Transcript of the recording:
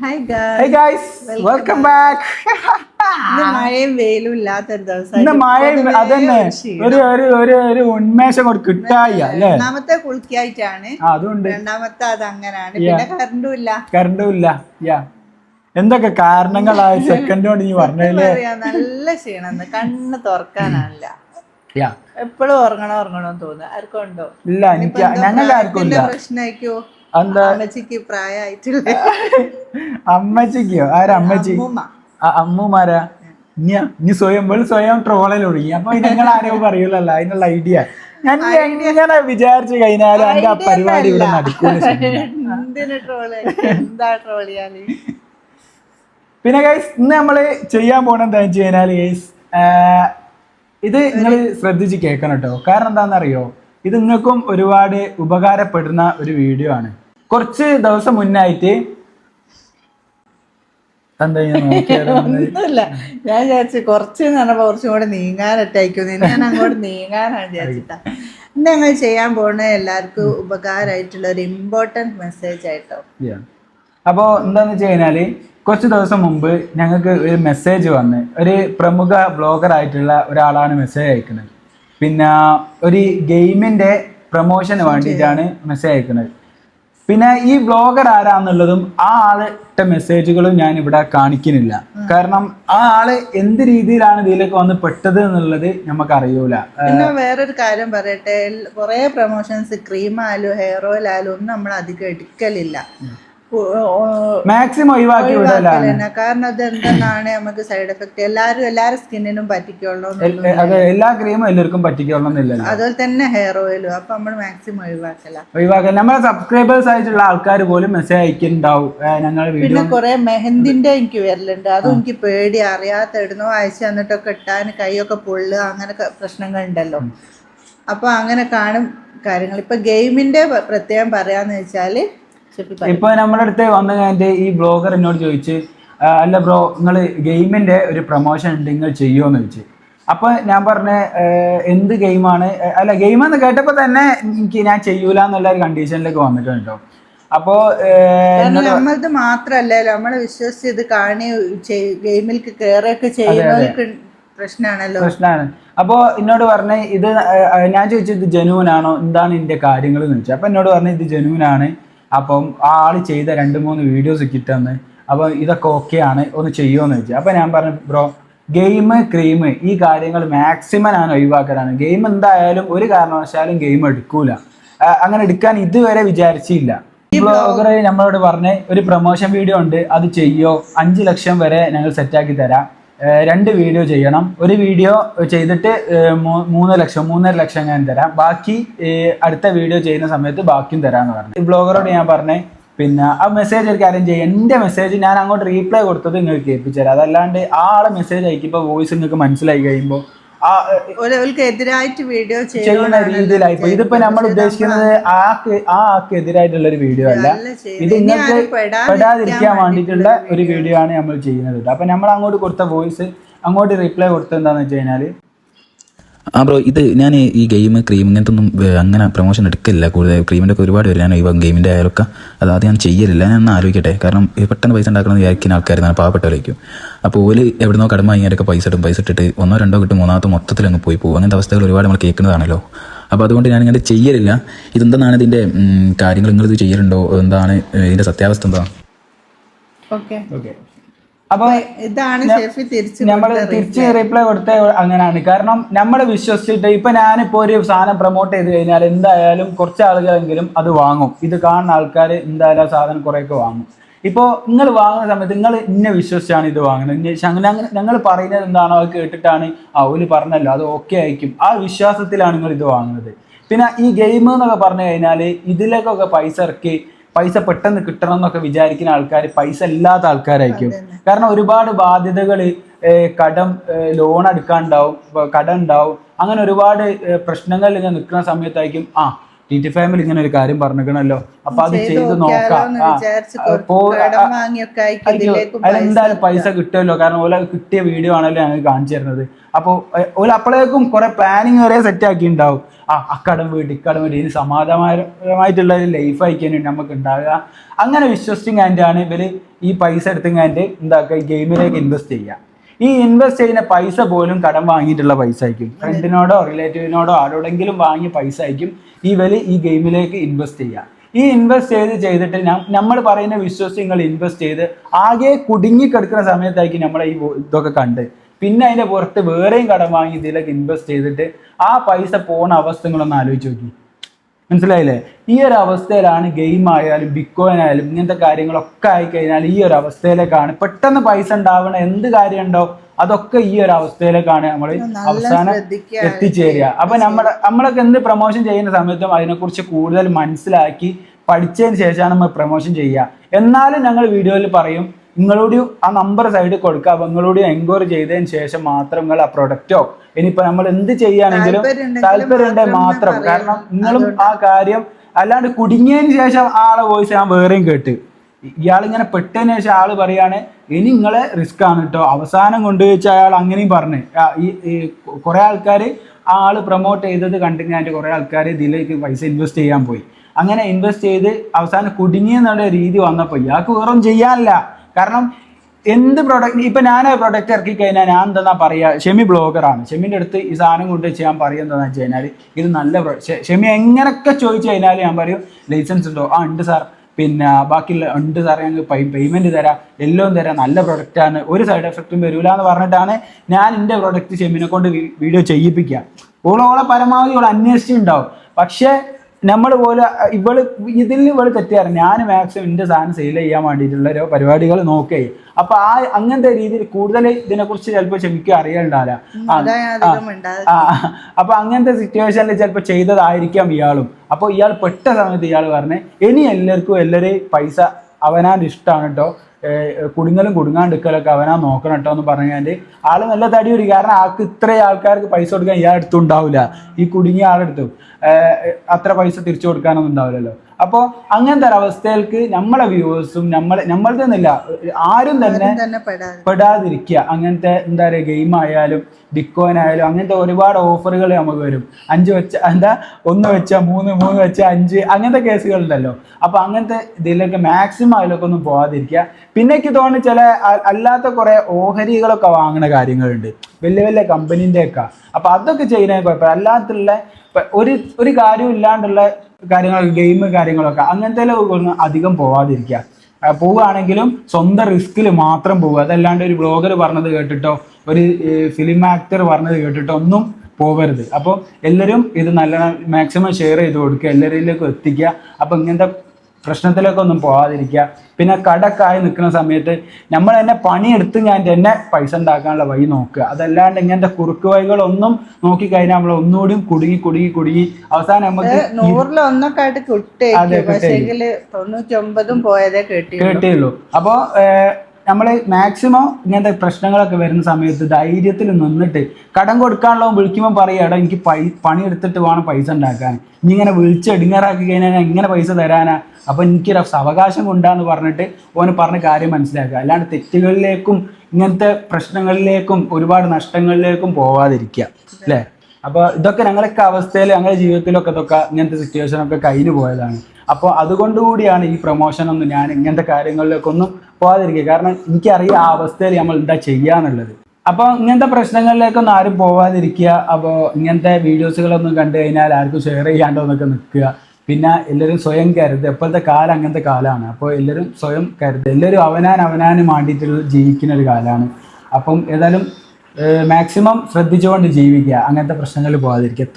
Hi hey guys welcome back മഴയും വെയിലും ഇല്ലാത്തൊരു ദിവസം മഴ അതന്നെ. ഒരു ഒരു ഒരു ഒരു ഉന്മേഷം കൊണ്ട് കിട്ടായി അല്ലേ? രണ്ടാമത്തെ കുളിക്കായിട്ടാണ്. അതുണ്ട്. രണ്ടാമത്തെ അത് അങ്ങനാണ് പിന്നെ കറണ്ടും ഇല്ല. കറണ്ടും ഇല്ല. യാ എന്തൊക്കെ കാരണങ്ങളായി? സെക്കൻഡ് കൊണ്ട് നീ പറഞ്ഞല്ലേ? നല്ല ക്ഷീണം കണ്ണ് തുറക്കാനല്ല യാ എപ്പോഴും ഉറങ്ങണം ഉറങ്ങണം തോന്നുന്നു. ആർക്കും ഉണ്ടോ? ഇല്ല എനിക്ക് ഞങ്ങൾക്ക് ആർക്കും പ്രശ്നമായിക്കോ എന്താ? അമ്മച്ചിക്ക് പ്രായമായിട്ടില്ല അമ്മച്ചിക്കോ? ആരമ്മച്ചി അമ്മുമാരാ? ഇനി സ്വയം വെളി സ്വയം ട്രോളിൽ ഒഴുകി. അപ്പൊ നിങ്ങൾ ആരെയും പറയൂലല്ലോ അതിനുള്ള ഐഡിയ ഞാൻ എങ്ങനെ വിചാരിച്ചു കഴിഞ്ഞാൽ എന്റെ പരിപാടി ഇവിടെ നടക്കൂല ചെയ്യാന്? പിന്നെ ഗൈസ് ഇന്ന് നമ്മൾ ചെയ്യാൻ പോണ എന്താ വെച്ച് കഴിഞ്ഞാൽ ഗൈസ് ഇത് നിങ്ങൾ ശ്രദ്ധിച്ച് കേൾക്കണം കേട്ടോ. കാരണം എന്താണെന്നറിയോ? ഇത് നിങ്ങൾക്കും ഒരുപാട് ഉപകാരപ്പെടുന്ന ഒരു വീഡിയോ ആണ്. കുറച്ച് ദിവസം മുന്നായിട്ട് എന്താ ഞാൻ നോക്കിയത്? ഒന്നുമില്ല. ഞാൻ വിചാരിച്ചു കുറച്ച് പറഞ്ഞപ്പോ കുറച്ചും കൂടെ നീങ്ങാനറ്റായിരിക്കും ഞാൻ അങ്ങോട്ട് നീങ്ങാനാണ് വിചാരിച്ചിട്ടാ. ഇന്ന് ഞങ്ങൾ ചെയ്യാൻ പോണ എല്ലാവർക്കും ഉപകാരമായിട്ടുള്ള ഒരു ഇമ്പോർട്ടന്റ് മെസ്സേജ് ആയിട്ടോ. Yeah. അപ്പോ എന്താന്ന് വെച്ച് കഴിഞ്ഞാൽ കുറച്ച് ദിവസം മുമ്പ് ഞങ്ങൾക്ക് ഒരു മെസ്സേജ് വന്ന് ഒരു പ്രമുഖ ബ്ലോഗർ ആയിട്ടുള്ള ഒരാളാണ് മെസ്സേജ് അയക്കുന്നത്. പിന്നെ ഒരു ഗെയിമിന്റെ പ്രൊമോഷന് വേണ്ടിയിട്ടാണ് മെസ്സേജ് അയക്കുന്നത്. പിന്നെ ഈ ബ്ലോഗർ ആരാന്നുള്ളതും ആ ആളുടെ മെസ്സേജുകളും ഞാൻ ഇവിടെ കാണിക്കുന്നില്ല. കാരണം ആ ആൾ എന്ത് രീതിയിലാണ് ഇതിലേക്ക് വന്ന് പെട്ടത് എന്നുള്ളത് നമുക്ക് അറിയൂല. പിന്നെ വേറൊരു കാര്യം പറയട്ടെ കുറെ പ്രൊമോഷൻസ് ക്രീം ആയാലും ഹെയർ ഓയിൽ ആയാലും ഒന്നും നമ്മൾ അധികം എടുക്കലില്ല. മാക്സിമം ഒഴിവാക്കി കാരണം അത് എന്തെന്നാണ് നമുക്ക് സൈഡ് എഫക്ട് എല്ലാരും എല്ലാരും സ്കിന്നിനും പറ്റിക്കുള്ളൂ അത് എല്ലാ ക്രീമും എല്ലാവർക്കും പറ്റിക്കൊള്ളണമെന്നില്ലല്ലോ അതുപോലെ തന്നെ ഹെയർ ഓയിലും അപ്പൊ നമ്മൾ മാക്സിമം ഒഴിവാക്കല. ഒഴിവാക്കല നമ്മളെ സബ്സ്ക്രൈബേഴ്സ് ആയിട്ടുള്ള ആൾക്കാർ പോലും മെസ്സേജ് അയക്കുന്നുണ്ടാവും ഞങ്ങൾ പിന്നെ കുറെ മെഹന്തിന്റെ എനിക്ക് വരലുണ്ട്. അതും എനിക്ക് പേടി. അറിയാത്ത ഇടുന്നു അയച്ചു തന്നിട്ടൊക്കെ ഇട്ടാൻ കൈയൊക്കെ പൊള്ളുക അങ്ങനെ പ്രശ്നങ്ങൾ ഉണ്ടല്ലോ. അപ്പൊ അങ്ങനെ കാണും കാര്യങ്ങൾ. ഇപ്പൊ ഗെയിമിന്റെ പ്രത്യേകം പറയാന്ന് വെച്ചാൽ. ഇപ്പൊ നമ്മുടെ അടുത്ത് വന്നു കഴിഞ്ഞിട്ട് ഈ ബ്ലോഗർ എന്നോട് ചോദിച്ച് അല്ല ബ്രോ നിങ്ങൾ ഗെയിമിന്റെ ഒരു പ്രൊമോഷൻ ഉണ്ട് നിങ്ങൾ ചെയ്യുമോന്ന് ചോദിച്ചു. അപ്പൊ ഞാൻ പറഞ്ഞ എന്ത് ഗെയിമാണ്? അല്ല ഗെയിം എന്ന് കേട്ടപ്പോ തന്നെ എനിക്ക് ഞാൻ ചെയ്യൂല എന്നുള്ള ഒരു കണ്ടീഷനിലേക്ക് വന്നിട്ടുണ്ട് അപ്പോ നമ്മളത് മാത്രല്ലല്ലോ നമ്മളെ വിശ്വസിച്ച് ഇത് കാണി ഗെയിമിലേക്ക് കയറിയൊക്കെ ചെയ്യുന്നവർക്ക് പ്രശ്നമാണല്ലോ പ്രശ്നമാണ് അപ്പോൾ എന്നോട് പറഞ്ഞ ഇത് ഞാൻ ചോദിച്ചു ഇത് ജനുവൻ എന്താണ് ഇതിന്റെ കാര്യങ്ങൾ എന്ന് ചോദിച്ചു. അപ്പൊ എന്നോട് പറഞ്ഞ ഇത് ജനുവൻ ആണ് അപ്പം ആ ആൾ ചെയ്ത രണ്ട് മൂന്ന് വീഡിയോസ് കിട്ടുമെന്ന് അപ്പോൾ ഇതൊക്കെ ഓക്കെ ആണ് ഒന്ന് ചെയ്യുമെന്ന് ചോദിച്ചു. അപ്പോൾ ഞാൻ പറഞ്ഞു ബ്രോ ഗെയിം ക്രീം ഈ കാര്യങ്ങൾ മാക്സിമം ഞാൻ ഒഴിവാക്കലാണ്. ഗെയിം എന്തായാലും ഒരു കാരണവശാലും ഗെയിം എടുക്കൂല. അങ്ങനെ എടുക്കാൻ ഇതുവരെ വിചാരിച്ചില്ല. ബ്ലോഗർ നമ്മളോട് പറഞ്ഞ് ഒരു പ്രൊമോഷൻ വീഡിയോ ഉണ്ട് അത് ചെയ്യോ? അഞ്ച് ലക്ഷം വരെ ഞങ്ങൾ സെറ്റാക്കി തരാം. രണ്ട് വീഡിയോ ചെയ്യണം. ഒരു വീഡിയോ ചെയ്തിട്ട് മൂന്ന് ലക്ഷം മൂന്നര ലക്ഷം ഞാൻ തരാം. ബാക്കി അടുത്ത വീഡിയോ ചെയ്യുന്ന സമയത്ത് ബാക്കിയും തരാമെന്ന് പറഞ്ഞു. ബ്ലോഗറോട് ഞാൻ പറഞ്ഞേ പിന്നെ ആ മെസ്സേജ് ഒരു കാര്യം ചെയ്യാം. എന്റെ മെസ്സേജ് ഞാൻ അങ്ങോട്ട് റീപ്ലൈ കൊടുത്തത് നിങ്ങൾക്ക് കേൾപ്പിച്ചു തരാം അതല്ലാണ്ട് ആ ആളെ മെസ്സേജ് അയക്കുമ്പോൾ വോയിസ് നിങ്ങൾക്ക് മനസ്സിലായി കഴിയുമ്പോൾ എതിരായിട്ട് വീഡിയോ ചെയ്യുന്ന രീതിയിലായിപ്പോ ഇതിപ്പോ നമ്മൾ ഉദ്ദേശിക്കുന്നത് ആക്ക് ആ ആക്ക് എതിരായിട്ടുള്ള ഒരു വീഡിയോ അല്ല. ഇത് നിങ്ങൾക്ക് പെടാതിരിക്കാൻ വേണ്ടിയിട്ടുള്ള ഒരു വീഡിയോ. ആണ് നമ്മൾ ചെയ്യുന്നത്. അപ്പൊ നമ്മൾ അങ്ങോട്ട് കൊടുത്ത വോയിസ് അങ്ങോട്ട് റിപ്ലൈ കൊടുത്തത് എന്താന്ന് വെച്ച് കഴിഞ്ഞാൽ ആ ബ്രോ ഇത് ഞാൻ ഈ ഗെയിം ക്രീം ഇങ്ങനത്തെ ഒന്നും അങ്ങനെ പ്രൊമോഷൻ എടുക്കില്ല കൂടുതൽ ക്രീമിന്റെ ഒക്കെ ഒരുപാട് വരും ഞാൻ ഇപ്പം ഗെയിമിന്റെ ആയാലൊക്കെ അത് അത് ഞാൻ ചെയ്യലില്ല. ഞാൻ ഒന്ന് ആലോചിക്കട്ടെ. കാരണം ഈ പെട്ടെന്ന് പൈസ ഉണ്ടാക്കണമെന്ന് വിചാരിക്കുന്ന ആൾക്കാർ ഞാൻ പാവപ്പെട്ടവരായിരിക്കും. അപ്പോൾ ഓൽ എവിടുന്നോ കടമ വാങ്ങിയാലൊക്കെ പൈസ ഇടും പൈസ ഇട്ടിട്ട് ഒന്നോ രണ്ടോ കിട്ടും മൂന്നാമത്തെ മൊത്തത്തിൽ അങ്ങ് പോയി പോകും. അങ്ങനത്തെ അവസ്ഥകൾ ഒരുപാട് നമ്മൾ കേൾക്കുന്നതാണല്ലോ. അപ്പോൾ അതുകൊണ്ട് ഞാൻ ഇങ്ങനെ ചെയ്യലില്ല. ഇതെന്താണ് ഇതിന്റെ കാര്യങ്ങൾ? നിങ്ങളിത് ചെയ്യലുണ്ടോ? എന്താണ് ഇതിന്റെ സത്യാവസ്ഥ എന്താ? ഓക്കെ ഓക്കെ അപ്പൊ ഇതാണ് ഷെഫി തിരിച്ചു നമ്മൾ തിരിച്ച് റിപ്ലൈ കൊടുത്ത അങ്ങനെയാണ്. കാരണം നമ്മൾ വിശ്വസിച്ചിട്ട് ഇപ്പൊ ഞാനിപ്പോ ഒരു സാധനം പ്രൊമോട്ട് ചെയ്ത് കഴിഞ്ഞാൽ എന്തായാലും കുറച്ച് ആളുകളെങ്കിലും അത് വാങ്ങും. ഇത് കാണുന്ന ആൾക്കാർ എന്തായാലും ആ സാധനം കുറേയൊക്കെ വാങ്ങും. ഇപ്പോൾ നിങ്ങൾ വാങ്ങുന്ന സമയത്ത് നിങ്ങൾ ഇന്നെ വിശ്വസിച്ചാണ് ഇത് വാങ്ങുന്നത്. ഞങ്ങൾ പറയുന്നത് എന്താണോ അത് കേട്ടിട്ടാണ് ആ ഒരു പറഞ്ഞല്ലോ. അത് ഓക്കെ ആയിരിക്കും. ആ വിശ്വാസത്തിലാണ് നിങ്ങൾ ഇത് വാങ്ങുന്നത്. പിന്നെ ഈ ഗെയിം എന്നൊക്കെ പറഞ്ഞു കഴിഞ്ഞാൽ ഇതിലേക്കൊക്കെ പൈസ ഇറക്കി പൈസ പെട്ടെന്ന് കിട്ടണം എന്നൊക്കെ വിചാരിക്കുന്ന ആൾക്കാർ പൈസ ഇല്ലാത്ത ആൾക്കാരായിരിക്കും. കാരണം ഒരുപാട് ബാധ്യതകൾ കടം ലോൺ എടുക്കാൻ ഉണ്ടാവും കടം ഉണ്ടാവും അങ്ങനെ ഒരുപാട് പ്രശ്നങ്ങൾ ഇങ്ങനെ നിൽക്കുന്ന സമയത്തായിരിക്കും ആ ടി ടി ഫാമിലി ഇങ്ങനെ ഒരു കാര്യം പറഞ്ഞിരിക്കണല്ലോ. അപ്പൊ അത് ചെയ്ത് നോക്കാം. എന്തായാലും പൈസ കിട്ടുമല്ലോ. കാരണം ഓല കിട്ടിയ വീഡിയോ ആണല്ലോ ഞങ്ങൾ കാണിച്ചു തരുന്നത്. അപ്പോൾ ഓല അപ്പോഴേക്കും കുറെ പ്ലാനിങ് വരെ സെറ്റ് ആക്കി ഉണ്ടാവും ആ അക്കടം വീട് ഇക്കടം വീട് ഇനി സമാധാനപരമായിട്ടുള്ള ഒരു ലൈഫ് ആയിരിക്കും നമുക്ക് ഉണ്ടാകുക അങ്ങനെ വിശ്വസിച്ചും ആണ് ഇവർ ഈ പൈസ എടുത്തും എന്താക്കുക? ഈ ഗെയിമിലേക്ക് ഇൻവെസ്റ്റ് ചെയ്യുക. ഈ ഇൻവെസ്റ്റ് ചെയ്യുന്ന പൈസ പോലും കടം വാങ്ങിയിട്ടുള്ള പൈസ ആയിരിക്കും. ഫ്രണ്ടിനോടോ റിലേറ്റീവിനോടോ ആരോടെങ്കിലും വാങ്ങിയ പൈസ ആയിരിക്കും ഇവർ ഈ ഗെയിമിലേക്ക് ഇൻവെസ്റ്റ് ചെയ്യുക. ഈ ഇൻവെസ്റ്റ് ചെയ്ത് ചെയ്തിട്ട് നമ്മൾ പറയുന്ന വിശ്വസിച്ച് നിങ്ങൾ ഇൻവെസ്റ്റ് ചെയ്ത് ആകെ കുടുങ്ങി കിടക്കുന്ന സമയത്തായിരിക്കും നമ്മളെ ഈ ഇതൊക്കെ കണ്ട്. പിന്നെ അതിന്റെ പുറത്ത് വേറെയും കടം വാങ്ങി ഇതിലേക്ക് ഇൻവെസ്റ്റ് ചെയ്തിട്ട് ആ പൈസ പോണ അവസ്ഥ നിങ്ങളൊന്ന് ആലോചിച്ച് നോക്കി. മനസ്സിലായില്ലേ? ഈ ഒരു അവസ്ഥയിലാണ് ഗെയിം ആയാലും ബിറ്റ്കോയിൻ ആയാലും ഇങ്ങനത്തെ കാര്യങ്ങളൊക്കെ ആയിക്കഴിഞ്ഞാൽ ഈ ഒരു അവസ്ഥയിലേക്കാണ്. പെട്ടെന്ന് പൈസ ഉണ്ടാവണ എന്ത് കാര്യമുണ്ടോ അതൊക്കെ ഈ ഒരു അവസ്ഥയിലേക്കാണ് നമ്മൾ അവസാനം എത്തിച്ചേരുക. അപ്പൊ നമ്മുടെ നമ്മളൊക്കെ എന്ത് പ്രൊമോഷൻ ചെയ്യുന്ന സമയത്തും അതിനെക്കുറിച്ച് കൂടുതൽ മനസ്സിലാക്കി പഠിച്ചതിന് ശേഷമാണ് നമ്മൾ പ്രൊമോഷൻ ചെയ്യുക. എന്നാലും ഞങ്ങൾ വീഡിയോയിൽ പറയും നിങ്ങളോട് ആ നമ്പർ സൈഡിൽ കൊടുക്കുക. അപ്പൊ നിങ്ങളോട് എൻക്വയറി ചെയ്തതിന് ശേഷം മാത്രം നിങ്ങൾ ആ പ്രൊഡക്റ്റോ ഇനിയിപ്പോ നമ്മൾ എന്ത് ചെയ്യുകയാണെങ്കിലും താല്പര്യമുണ്ടെങ്കിൽ മാത്രം കാരണം നിങ്ങളും ആ കാര്യം അല്ലാണ്ട് കുടുങ്ങിയതിന് ശേഷം ആളെ വോയിസ് ഞാൻ വേറെയും കേട്ട്. ഇയാൾ ഇങ്ങനെ പെട്ടതിന് ശേഷം ആൾ പറയാണ് ഇനി നിങ്ങളെ റിസ്ക് ആണ് കേട്ടോ അവസാനം കൊണ്ടുവച്ച അയാൾ അങ്ങനെയും പറഞ്ഞു. ഈ കുറെ ആൾക്കാർ ആ ആൾ പ്രൊമോട്ട് ചെയ്തത് കണ്ടിട്ട് കുറെ ആൾക്കാർ ഇതിലേക്ക് പൈസ ഇൻവെസ്റ്റ് ചെയ്യാൻ പോയി. അങ്ങനെ ഇൻവെസ്റ്റ് ചെയ്ത് അവസാനം കുടുങ്ങിയെന്നുള്ള രീതി വന്നപ്പോൾ ഇയാൾക്ക് വേറൊന്നും ചെയ്യാനില്ല. കാരണം എന്ത് പ്രൊഡക്റ്റ് ഇപ്പൊ ഞാൻ പ്രൊഡക്റ്റ് ഇറക്കി കഴിഞ്ഞാൽ ഞാൻ എന്താ പറയാ ഷെമി ബ്ലോഗറാണ് ഷെമിന്റെ അടുത്ത് ഈ സാധനം കൊണ്ട് ചെയ്യാൻ പറയുക എന്താന്ന് വെച്ച് കഴിഞ്ഞാൽ ഇത് നല്ല പ്രൊഡക്റ്റ് ഷെമി എങ്ങനെയൊക്കെ ചോദിച്ചു കഴിഞ്ഞാൽ ഞാൻ പറയും ലൈസൻസ് ഉണ്ടോ? ആ ഉണ്ട് സാർ പിന്നെ ബാക്കിയുള്ള ഉണ്ട് സാറേ ഞങ്ങൾ പേയ്മെന്റ് തരാം എല്ലാം തരാം നല്ല പ്രൊഡക്റ്റ് ആണ്. ഒരു സൈഡ് എഫക്റ്റും വരില്ല എന്ന് പറഞ്ഞിട്ടാണ് ഞാൻ എന്റെ പ്രൊഡക്റ്റ് ഷെമിനെ കൊണ്ട് വീഡിയോ ചെയ്യിപ്പിക്കുക ഓളോളെ പരമാവധി ഓൾ അന്വേഷിച്ചിട്ടുണ്ടാവും. പക്ഷേ നമ്മൾ പോലെ ഇവൾ ഇതിൽ ഇവൾ തെറ്റിയാറ് ഞാൻ മാക്സിമം എന്റെ സാധനം സെയിൽ ചെയ്യാൻ വേണ്ടിയിട്ടുള്ള ഒരു പരിപാടികൾ നോക്കേ. അപ്പൊ ആ അങ്ങനത്തെ രീതിയിൽ കൂടുതൽ ഇതിനെക്കുറിച്ച് ചിലപ്പോൾ ക്ഷമിക്കുക അറിയണ്ടാവില്ല. അപ്പൊ അങ്ങനത്തെ സിറ്റുവേഷനിൽ ചിലപ്പോൾ ചെയ്തതായിരിക്കാം ഇയാളും. അപ്പോൾ ഇയാൾ പെട്ട സമയത്ത് ഇയാൾ പറഞ്ഞേ ഇനി എല്ലാവർക്കും എല്ലാവരെയും പൈസ അവനാൻ ഇഷ്ടമാണ് കേട്ടോ കുടുങ്ങലും കുടുങ്ങാണ്ടിക്കലൊക്കെ അവനാ നോക്കണം കേട്ടോ എന്ന് പറഞ്ഞാൽ ആൾ നല്ല തടി വരും കാരണം ആൾക്ക് ഇത്രയും ആൾക്കാർക്ക് പൈസ കൊടുക്കാൻ ഇയാൾ എടുത്തുണ്ടാവില്ല ഈ കുടുങ്ങിയ ആളെടുത്തു അത്ര പൈസ തിരിച്ചു കൊടുക്കാനൊന്നും ഉണ്ടാവില്ലല്ലോ. അപ്പോൾ അങ്ങനത്തെ ഒരു അവസ്ഥയിലേക്ക് നമ്മളെ വ്യൂവേഴ്സും നമ്മളെ നമ്മളുടെ എന്നില്ല ആരും തന്നെ തന്നെ പെടാതെ. പെടാതിരിക്കുക. അങ്ങനത്തെ എന്താ പറയുക ഗെയിം ആയാലും ബിറ്റ്കോയിൻ ആയാലും അങ്ങനത്തെ ഒരുപാട് ഓഫറുകൾ നമുക്ക് വരും. അഞ്ച് വെച്ച എന്താ? ഒന്ന് വെച്ച മൂന്ന് മൂന്ന് വെച്ച അഞ്ച് അങ്ങനത്തെ കേസുകളുണ്ടല്ലോ അപ്പൊ അങ്ങനത്തെ ഇതിലൊക്കെ മാക്സിമം അതിലൊക്കെ ഒന്നും പോകാതിരിക്കുക പിന്നെ എനിക്ക് തോന്നുന്നു ചില അല്ലാത്ത കുറെ ഓഹരികളൊക്കെ വാങ്ങുന്ന കാര്യങ്ങളുണ്ട്. വലിയ വലിയ കമ്പനീന്റെ ഒക്കെ അപ്പം അതൊക്കെ ചെയ്യുന്നതിന് കുഴപ്പമില്ല അല്ലാത്തുള്ള ഒരു ഒരു കാര്യവും ഇല്ലാണ്ടുള്ള കാര്യങ്ങൾ ഗെയിം കാര്യങ്ങളൊക്കെ അങ്ങനത്തെ ഒന്നും അധികം പോവാതിരിക്കുക. പോവുകയാണെങ്കിലും സ്വന്തം റിസ്കിൽ മാത്രം പോവുക. അതല്ലാണ്ട് ഒരു ബ്ലോഗർ പറഞ്ഞത് കേട്ടിട്ടോ ഒരു ഫിലിം ആക്ടർ പറഞ്ഞത് കേട്ടിട്ടോ ഒന്നും പോകരുത് അപ്പോൾ എല്ലാവരും ഇത് നല്ല മാക്സിമം ഷെയർ ചെയ്ത് കൊടുക്കുക. എല്ലാവരിലേക്കും എത്തിക്കുക. അപ്പോൾ ഇങ്ങനത്തെ പ്രശ്നത്തിലേക്കൊന്നും പോകാതിരിക്കുക പിന്നെ കടക്കായി നിൽക്കുന്ന സമയത്ത് നമ്മൾ തന്നെ പണിയെടുത്ത് ഞാൻ തന്നെ പൈസ ഉണ്ടാക്കാനുള്ള വഴി നോക്കുക. അതല്ലാണ്ട് ഇങ്ങനത്തെ കുറുക്ക് വഴികളൊന്നും നോക്കിക്കഴിഞ്ഞാൽ നമ്മൾ ഒന്നുകൂടിയും കുടുങ്ങി കുടുങ്ങി കുടുങ്ങി. അവസാനം നമുക്ക് കേട്ടേയുള്ളൂ ആയിട്ട് തൊണ്ണൂറ്റൊമ്പതും പോയതേ അപ്പോൾ നമ്മൾ മാക്സിമം ഇങ്ങനത്തെ പ്രശ്നങ്ങളൊക്കെ വരുന്ന സമയത്ത് ധൈര്യത്തിൽ നിന്നിട്ട് കടം കൊടുക്കാനുള്ള വിളിക്കുമ്പോൾ പറയുക എനിക്ക് പൈ പണിയെടുത്തിട്ട് വേണം പൈസ ഉണ്ടാക്കാൻ. ഇനി ഇങ്ങനെ വിളിച്ച് എടുങ്ങാറാക്കി കഴിഞ്ഞാൽ എങ്ങനെ പൈസ തരാനാ. അപ്പം എനിക്കൊരു അവകാശം കൊണ്ടാന്ന് പറഞ്ഞിട്ട് ഓന് പറഞ്ഞ കാര്യം മനസ്സിലാക്കുക. അല്ലാണ്ട് തെറ്റുകളിലേക്കും ഇങ്ങനത്തെ പ്രശ്നങ്ങളിലേക്കും ഒരുപാട് നഷ്ടങ്ങളിലേക്കും പോവാതിരിക്കുക. അല്ലേ? അപ്പോൾ ഇതൊക്കെ ഞങ്ങളൊക്കെ അവസ്ഥയിൽ ഞങ്ങളുടെ ജീവിതത്തിലൊക്കെ ഇതൊക്കെ ഇങ്ങനത്തെ സിറ്റുവേഷൻ ഒക്കെ കഴിഞ്ഞു പോയതാണ്. അപ്പോൾ അതുകൊണ്ടുകൂടിയാണ് ഈ പ്രൊമോഷൻ ഒന്നും ഞാൻ ഇങ്ങനത്തെ കാര്യങ്ങളിലേക്കൊന്നും പോകാതിരിക്കുക കാരണം എനിക്കറിയാം ആ അവസ്ഥയിൽ നമ്മൾ എന്താ ചെയ്യാന്നുള്ളത് അപ്പോൾ ഇങ്ങനത്തെ പ്രശ്നങ്ങളിലേക്കൊന്നും ആരും പോവാതിരിക്കുക. അപ്പോൾ ഇങ്ങനത്തെ വീഡിയോസുകളൊന്നും കണ്ടു കഴിഞ്ഞാൽ ആർക്കും ഷെയർ ചെയ്യാണ്ടോ എന്നൊക്കെ നിൽക്കുക. പിന്നെ എല്ലാവരും സ്വയം കരുതുക. ഇപ്പോഴത്തെ കാലം അങ്ങനത്തെ കാലമാണ്. അപ്പോൾ എല്ലാവരും സ്വയം കരുതുക. എല്ലാവരും അവനാൻ അവനാന് വേണ്ടിയിട്ടുള്ള ജീവിക്കുന്ന ഒരു കാലമാണ്. അപ്പം ഏതായാലും മാക്സിമം ശ്രദ്ധിച്ചുകൊണ്ട് ജീവിക്കുക. അങ്ങനത്തെ പ്രശ്നങ്ങളിൽ പോകാതിരിക്കുക.